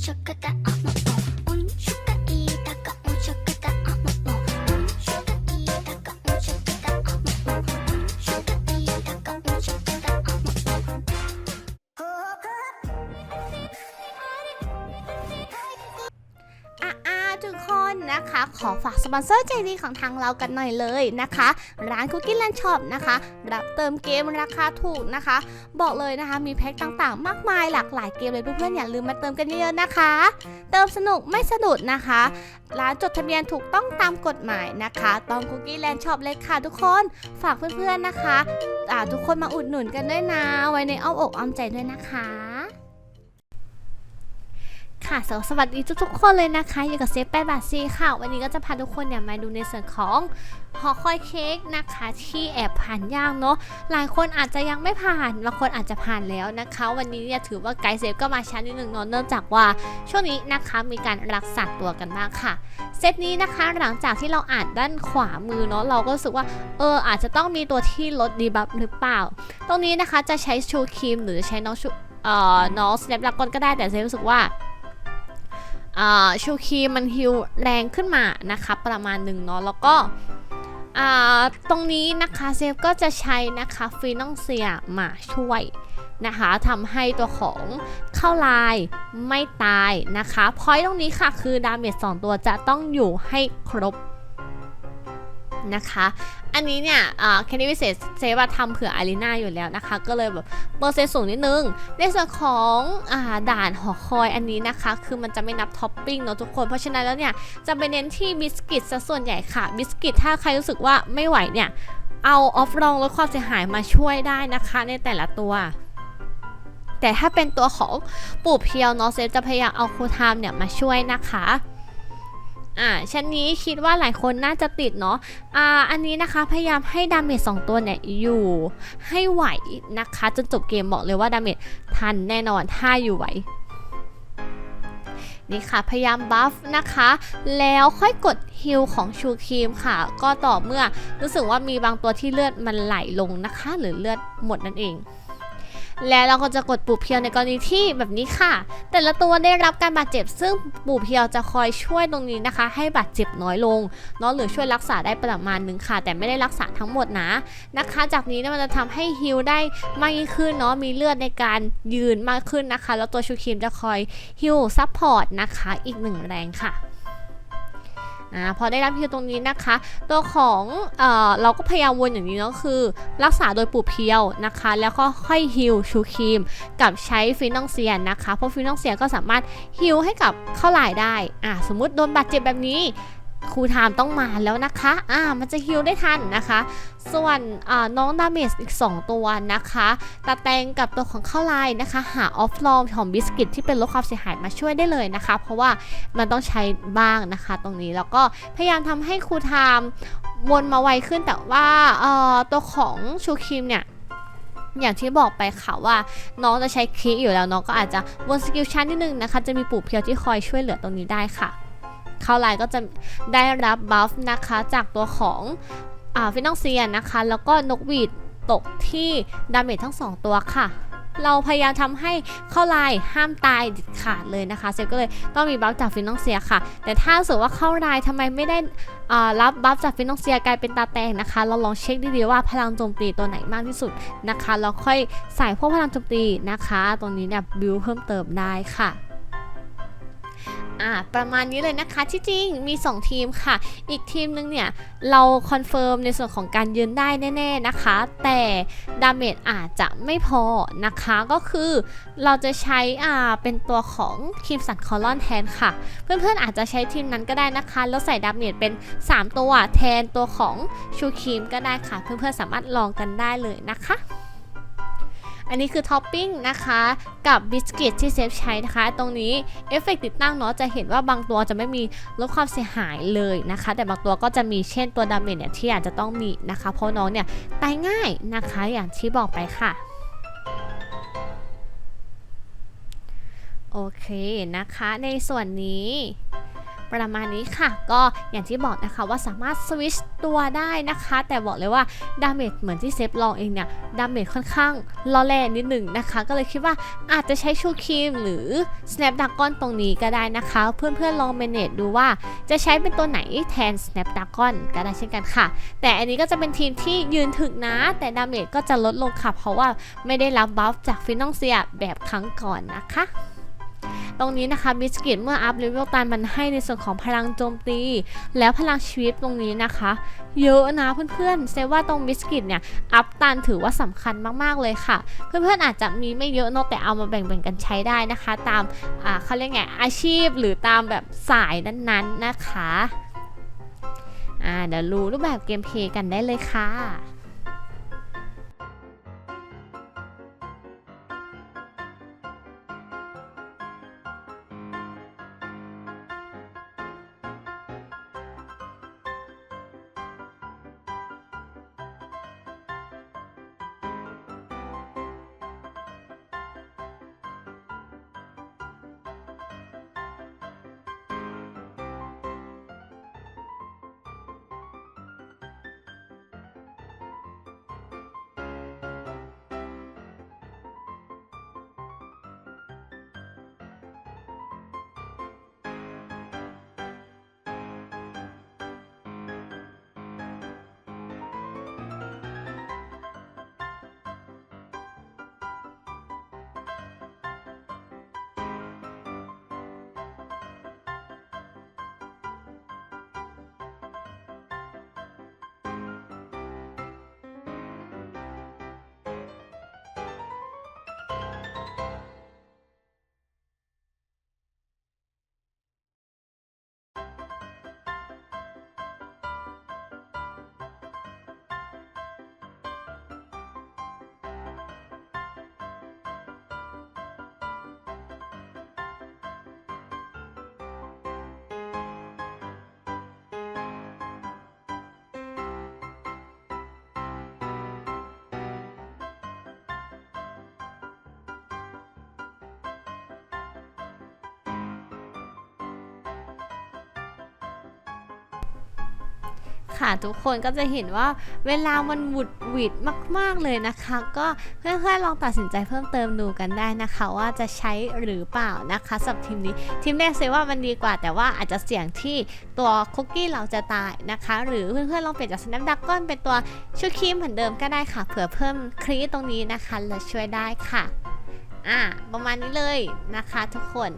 ちょくて ทุกคนนะคะ ขอฝากสปอนเซอร์ใจดีของทางเรากันหน่อยเลยนะคะ ร้าน Cookie Land Shop นะคะ รับเติมเกมราคาถูกนะคะ บอกเลยนะคะมีแพ็คต่างๆ มากมายหลากหลายเกมเลยเพื่อนๆอย่าลืมมาเติมกันเยอะๆนะคะ เติมสนุกไม่สะดุดนะคะ ร้านจดทะเบียนถูกต้องตามกฎหมายนะคะต้อง Cookie Land Shop เลยค่ะทุกคนฝากเพื่อนๆนะคะทุกคนมาอุดหนุนกันด้วยนะ ไว้ในอ้อมอกอ้อมใจด้วยนะคะ ค่ะสสวัสดีทุกๆคนเลยนะคะ อยู่กับเซฟแปดบาทซีค่ะ วันนี้ก็จะพาทุกคนเนี่ยมาดูในส่วนของหอคอยเค้กนะคะ ที่แอบผ่านยากเนาะหลายคนอาจจะยังไม่ผ่านบางคนอาจจะผ่านแล้วนะคะ วันนี้เนี่ยถือว่าไกด์เซฟก็มาช้านิดนึงเนาะเนื่องจากว่าช่วงนี้นะคะมีการรักษาตัวกันมากค่ะเซตนี้นะคะหลังจากที่เราอ่านด้านขวามือเนาะเราก็รู้สึกว่าเอออาจจะต้องมีตัวที่ลดดีบัฟหรือเปล่า ตรงนี้นะคะจะใช้ชูครีมหรือจะใช้น้องชูเอ่อน้องสแนปดากอนก็ได้แต่เซฟรู้สึกว่า ชูคีมันฮิวแรงขึ้นมานะคะประมาณหนึ่งเนาะแล้วก็ตรงนี้นะคะเซฟก็จะใช้นะคะฟีนองเซียมาช่วยนะคะทำให้ตัวของเข้าลายไม่ตายนะคะพอยตรงนี้ค่ะคือดาเมจ2ตัวจะต้องอยู่ให้ครบ นะคะ อันนี้เนี่ยแคนดี้วิเศษเซฟทำเผื่ออารีนาอยู่แล้วนะคะ ก็เลยแบบเปอร์เซ็นต์สูงนิดนึง ในส่วนของอด่านหอคอยอันนี้นะคะ คือมันจะไม่นับท็อปปิ้งเนาะทุกคน เพราะฉะนั้นแล้วเนี่ยจะไปเน้นที่บิสกิตซะส่วนใหญ่ค่ะ บิสกิตถ้าใครรู้สึกว่าไม่ไหวเนี่ย เอาออฟรองลดความเสียหายมาช่วยได้นะคะ ในแต่ละตัวแต่ถ้าเป็นตัวของปู่เพียวเนาะเซฟจะพยายามเอาคูลไทม์เนี่ยมาช่วยนะคะ อ่าชั้นนี้คิดว่าหลายคนน่าจะติดเนาะอ่าอันนี้นะคะพยายามให้ดาเมจ2ตัวเนี่ยอยู่ให้ไหวนะคะจนจบเกมบอกเลยว่าดาเมจทันแน่นอนถ้าอยู่ไหวนี่ค่ะ พยายามบัฟนะคะ แล้วค่อยกดฮิลของชูครีมค่ะ ก็ต่อเมื่อรู้สึกว่ามีบางตัวที่เลือดมันไหลลงนะคะ หรือเลือดหมดนั่นเอง แล้วเราก็จะกดปู่เพียวในกรณีที่แบบนี้ค่ะ แต่ละตัวได้รับการบาดเจ็บ ซึ่งปู่เพียวจะคอยช่วยตรงนี้นะคะ ให้บาดเจ็บน้อยลงเนาะหรือช่วยรักษาได้ประมาณนึงค่ะ แต่ไม่ได้รักษาทั้งหมดนะนะคะ จากนี้มันจะทำให้ฮิลได้มากยิ่งขึ้นเนาะมีเลือดในการยืนมากขึ้นนะคะ แล้วตัวชูครีมจะคอยฮิลซัพพอร์ตนะคะ อีกหนึ่งแรงค่ะ อ่าพอได้รับฮิวตรงนี้นะคะ ตัวของเอ่อเราก็พยายามวนอย่างนี้เนาะคือ รักษาโดยปูเพียวนะคะ แล้วก็ค่อยฮิลชูครีม กับใช้ฟินองเซียนนะคะ เพราะฟินองเซียนก็สามารถฮิลให้กับเข้าหลายได้อ่าสมมุติโดนบาดเจ็บแบบนี้ ครูไทม์ต้องมาแล้วนะคะ อ่า มันจะฮิลได้ทันนะคะ ส่วนอ่าน้องดาเมจอีก 2 ตัวนะคะ ตาแตงกับตัวของข้าลายนะคะ หาออฟลอมของบิสกิตที่เป็นลดความเสียหายมาช่วยได้เลยนะคะ เพราะว่ามันต้องใช้บ้างนะคะ ตรงนี้ แล้วก็พยายามทำให้ครูไทม์วนมาไวขึ้น แต่ว่าเอ่อตัวของชูครีมเนี่ยอย่างที่บอกไปค่ะว่าน้องจะใช้คีย์อยู่แล้วน้องก็อาจจะวนสกิลชั้นนิดนึงนะคะ จะมีปู่เพียวที่คอยช่วยเหลือตรงนี้ได้ค่ะ เข้าไลน์ก็จะได้รับบัฟนะคะจากตัวของอ่าฟินองเซียนนะคะ แล้วก็นกหวีดตกที่ดาเมจทั้ง 2 ตัวค่ะ เราพยายามทำให้เข้าไลน์ห้ามตายดิดขาดเลยนะคะ เซฟก็เลยต้องมีบัฟจากฟินนองเซียค่ะ แต่ถ้าสมมติว่าเข้าไลน์ทำไมไม่ได้รับบัฟจากฟินนองเซียกลายเป็นตาแตงนะคะ เราลองเช็คดีๆว่าพลังโจมตีตัวไหนมากที่สุดนะคะแล้วค่อยใส่พวกพลังโจมตีนะคะ ตรงนี้เนี่ยบิวเพิ่มเติมได้ค่ะ อ่าประมาณนี้เลยนะคะที่จริงมี 2 ทีมค่ะ อีกทีมนึงเนี่ย เราคอนเฟิร์มในส่วนของการยืนได้แน่ๆนะคะ แต่ดาเมจอาจจะไม่พอนะคะก็คือเราจะใช้อ่าเป็นตัวของทีมสันคอลอนแทนค่ะ เพื่อนๆอาจจะใช้ทีมนั้นก็ได้นะคะ แล้วใส่ดาเมจเป็น 3 ตัวแทนตัวของชูครีมก็ได้ค่ะ เพื่อนๆสามารถลองกันได้เลยนะคะ อันนี้คือท็อปปิ้งนะคะกับบิสกิตที่เซฟใช้นะคะ ตรงนี้เอฟเฟกติดตั้งเนาะจะเห็นว่าบางตัวจะไม่มีลดความเสียหายเลยนะคะ แต่บางตัวก็จะมีเช่นตัวดาเมจเนี่ยที่อาจจะต้องมีนะคะ เพราะน้องเนี่ยตายง่ายนะคะอย่างที่บอกไปค่ะโอเคนะคะในส่วนนี้ ประมาณนี้ค่ะ ก็อย่างที่บอกนะคะว่าสามารถสวิชตัวได้นะคะ แต่บอกเลยว่าดาเมจเหมือนที่เซฟลองเองเนี่ยดาเมจค่อนข้างล่อแร่นิดหนึ่งนะคะ ก็เลยคิดว่าอาจจะใช้ชูครีมหรือ Snapdragon ตรงนี้ก็ได้นะคะ เพื่อนๆลองเมเนจดูว่าจะใช้เป็นตัวไหนแทน Snapdragon ก็ได้เช่นกันค่ะ แต่อันนี้ก็จะเป็นทีมที่ยืนถึกนะ แต่ดาเมจก็จะลดลงค่ะเพราะว่าไม่ได้รับบัฟจากฟินนองเซียแบบครั้งก่อนนะคะ ตรงนี้นะคะบิสกิตเมื่ออัพเลเวลตันมันให้ในส่วนของพลังโจมตี แล้วพลังชีวิตตรงนี้นะคะ เยอะนะเพื่อนๆเซว่าตรงบิสกิตเนี่ยอัพตันถือว่าสำคัญมากๆเลยค่ะ เพื่อนๆอาจจะมีไม่เยอะเนอะแต่เอามาแบ่งๆกันใช้ได้นะคะ ตามเขาเรียกไงอาชีพหรือตามแบบสายนั้นๆนะคะเดี๋ยวรู้รูปแบบเกมเพลย์กันได้เลยค่ะ ค่ะทุกคนก็จะเห็นว่าเวลามันหวุดหวิดมาก ๆเลยนะคะ ก็เพื่อนๆลองตัดสินใจเพิ่มเติมดูกันได้นะคะ ว่าจะใช้หรือเปล่านะคะสำหรับทีมนี้ทีมแรกเซว่ามันดีกว่า แต่ว่าอาจจะเสี่ยงที่ตัวคุกกี้เราจะตายนะคะ หรือเพื่อนๆลองเปลี่ยนจาก Snapdragon เป็นตัวชูครีมเหมือนเดิมก็ได้ค่ะเผื่อเพิ่มคลีตรงนี้นะคะและช่วยได้ค่ะอ่าประมาณนี้เลยนะคะทุกคน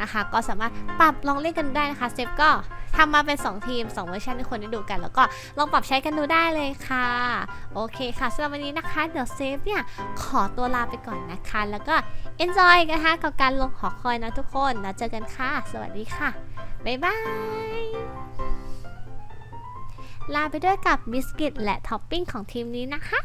นะคะก็สามารถปรับลองเล่นกันได้นะคะเซฟก็ ทำมาเป็น 2 ทีม 2 เวอร์ชันให้คนได้ดูกัน แล้วก็ลองปรับใช้กันดูได้เลยค่ะ โอเคค่ะสำหรับวันนี้นะคะ เดี๋ยวเซฟเนี่ย ขอตัวลาไปก่อนนะคะ แล้วก็ enjoy กันนะคะกับการลงหอคอยนะทุกคนแล้วเจอกันค่ะ สวัสดีค่ะ บ๊ายบาย ลาไปด้วยกับบิสกิตและท็อปปิ้งของทีมนี้นะคะ